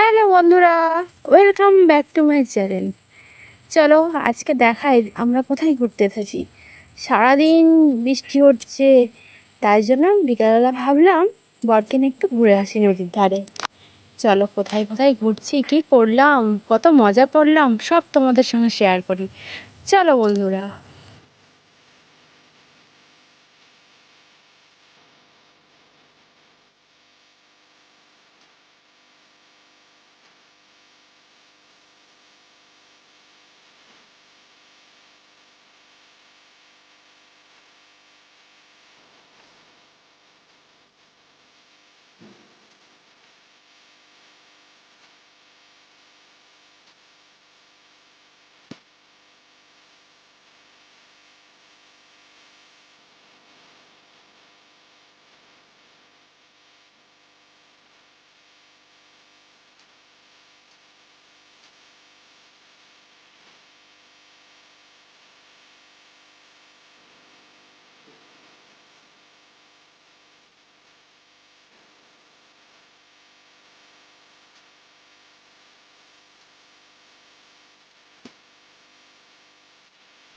Hello বন্ধুরা welcome back to my channel চলো আজকে দেখাই আমরা কোথায় ঘুরতে এসেছি। সারাদিন বৃষ্টি হচ্ছে, তাই জন্য বিকালবেলা ভাবলাম বরকে একটু ঘুরে আসি নদীর ধারে। চলো কোথায় কোথায় ঘুরছি, কী করলাম, কত মজা করলাম, সব তোমাদের সঙ্গে শেয়ার করি। চলো বন্ধুরা।